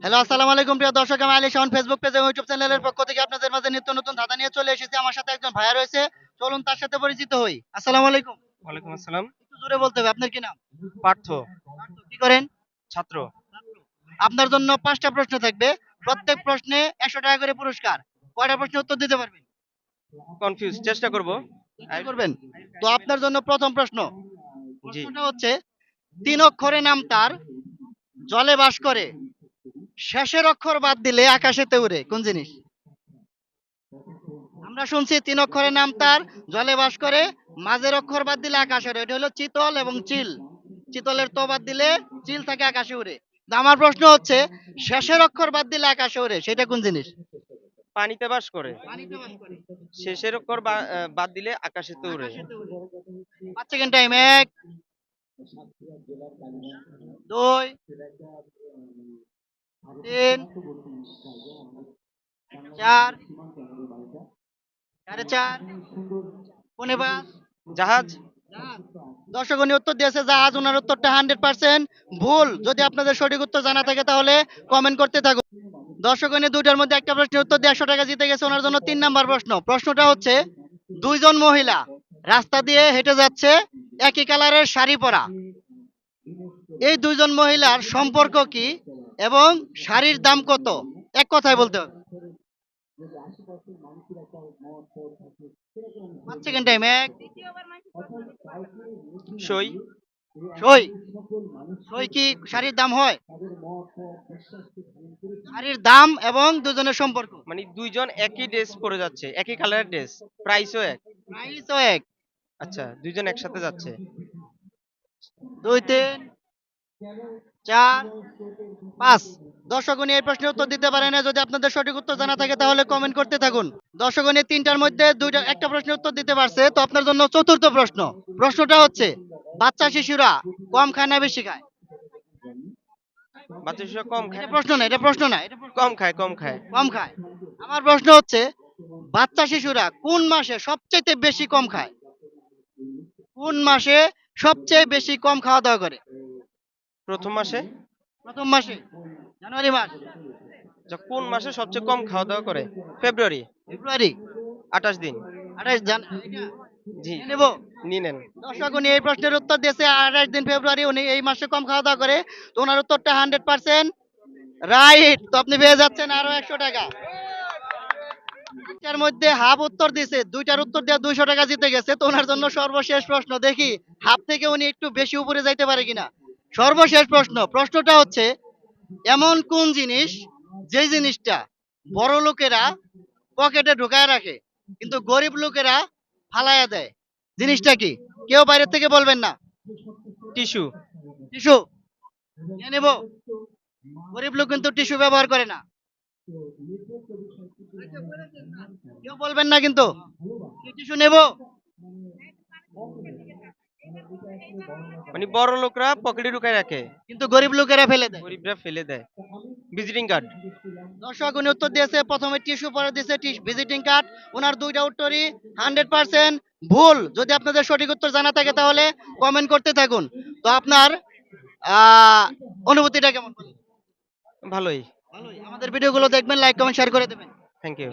Hello আসসালামু আলাইকুম প্রিয় দর্শক আমি আলী শাহন ফেসবুক পেজ এবং ইউটিউব চ্যানেলের পক্ষ থেকে আপনাদের মাঝে নিত্য নতুন ধাঁধা নিয়ে চলে এসেছি। আমার সাথে একজন ভাইয়া রয়েছে। চলুন তার সাথে পরিচিত হই। আসসালামু আলাইকুম। ওয়ালাইকুম আসসালাম। একটু জোরে বলতে হবে আপনার কি নাম? পার্থ। কি করেন? ছাত্র। আপনার জন্য পাঁচটা প্রশ্ন থাকবে। প্রত্যেক প্রশ্নে একশো টাকা করে পুরস্কার। কয়টা প্রশ্নের উত্তর দিতে পারবেন? কনফিউজ চেষ্টা করব। করবেন। তো আপনার জন্য প্রথম প্রশ্ন। প্রশ্নটা হচ্ছে তিন অক্ষরে নাম তার জলে বাস করে। শেষের অক্ষর বাদ দিলে আকাশেতে উড়ে কোন জিনিস? আমরা শুনছি তিন অক্ষরের নাম তার জলে বাস করে মাঝের অক্ষর বাদ দিলে আকাশে উড়ে এটা হলো চিতল এবং চিল। চিতলের তো বাদ দিলে চিল থাকে আকাশে উড়ে। আমার প্রশ্ন হচ্ছে শেষের অক্ষর বাদ দিলে আকাশে উড়ে সেটা কোন জিনিস? পানিতে বাস করে। শেষের অক্ষর বাদ দিলে আকাশে তো উড়ে পাঁচ সেকেন্ড টাইম এক দুই তিন চার সাড়ে চার পনে পাঁচ জাহাজ। দর্শক উনি উত্তর দিয়েছে জাহাজ ওনার উত্তরটা হান্ড্রেড পার্সেন্ট ভুল। যদি আপনাদের সঠিক উত্তর জানা থাকে তাহলে কমেন্ট করতে থাকুন। দর্শক উনি দুইটার মধ্যে একটা প্রশ্নের উত্তর দিয়ে একশো টাকা জিতে গেছে ওনার জন্য তিন নাম্বার প্রশ্ন। প্রশ্নটা হচ্ছে দুইজন মহিলা রাস্তা দিয়ে হেঁটে যাচ্ছে একই কালারের শাড়ি পরা। এই দুইজন মহিলার সম্পর্ক কি? এবং শাড়ির দাম কত? এক কথায় বলতে হবে। পাঁচ সেকেন্ড টাইম এক। সই। সই। সই কি শাড়ির দাম হয়? শাড়ির দাম এবং দুজনের সম্পর্ক। মানে দুইজন একই ড্রেস পরে যাচ্ছে একই কালারের ড্রেস প্রাইসও এক। প্রাইসও এক। আচ্ছা দুইজন একসাথে যাচ্ছে। দুই তিন। চার পাঁচ। দর্শকগণী এই প্রশ্নের উত্তর দিতে পারে না। যদি আপনাদের সঠিক উত্তর জানা থাকে তাহলে কমেন্ট করতে থাকুন। দর্শকগণী তিনটার মধ্যে দুইটা একটা প্রশ্নের উত্তর দিতে পারছে। তো আপনার জন্য চতুর্থ প্রশ্ন। প্রশ্নটা হচ্ছে বাচ্চা শিশুরা কম খায় না বেশি খায়? বাচ্চা শিশু কম খায় প্রশ্ন না এটা প্রশ্ন না এটা কম খায় কম খায়। কম খায়। আমার প্রশ্ন হচ্ছে বাচ্চা শিশুরা কোন মাসে সবচেয়ে বেশি কম খায়? কোন মাসে সবচেয়ে বেশি কম খাওয়া দাওয়া করে? প্রথম মাসে? প্রথম মাসে জানুয়ারি মাস। আচ্ছা, কোন মাসে সবচেয়ে কম খাওয়া দাওয়া করে? ফেব্রুয়ারি? ফেব্রুয়ারি। আঠাশ দিন। আঠাশ জান জি। নেব? নিয়ে নেন। দর্শক উনি এই প্রশ্নের উত্তর দিয়েছে আঠাশ দিন ফেব্রুয়ারি উনি এই মাসে কম খাওয়া দাওয়া করে। তো ওনার উত্তরটা হান্ড্রেড পার্সেন্ট রাইট। তো আপনি পেয়ে যাচ্ছেন আরও একশো টাকা। এটার মধ্যে হাফ উত্তর দিছে দুইটার উত্তর দিয়ে দুইশো টাকা জিতে গেছে। তো ওনার জন্য সর্বশেষ প্রশ্ন দেখি হাফ থেকে উনি একটু বেশি উপরে যাইতে পারে কিনা। সর্বশেষ প্রশ্ন। প্রশ্নটা হচ্ছে এমন কোন জিনিস যে জিনিসটা বড় লোকেরা পকেটে ঢুকায় রাখে কিন্তু গরিব লোকেরা ফালাইয়া দেয়? জিনিসটা কি? কেউ বাইরে থেকে বলবেন না? টিস্যু। টিস্যু? নেব। গরিব লোক কিন্তু টিস্যু ব্যবহার করে না। কেউ বলবেন না কিন্তু? টিস্যু নেব? মানে বড় লোকরা পকেটে ঢুকায় রাখে। কিন্তু গরিব লোকেরা ফেলে দেয়। গরিবরা ফেলে দেয়। ভিজিটিং কার্ড দর্শক উনি উত্তর দিয়েছে প্রথমে টিস্যু পরে দিয়েছে ভিজিটিং কার্ড ওনার দুইটা উত্তরই হান্ড্রেড পার্সেন্ট ভুল। যদি আপনাদের সঠিক উত্তর জানা থাকে তাহলে কমেন্ট করতে থাকুন। তো আপনার আহ, অনুভূতিটা কেমন ভালোই। ভালোই। আমাদের ভিডিওগুলো দেখবেন লাইক কমেন্ট শেয়ার করে দেবেন। Thank you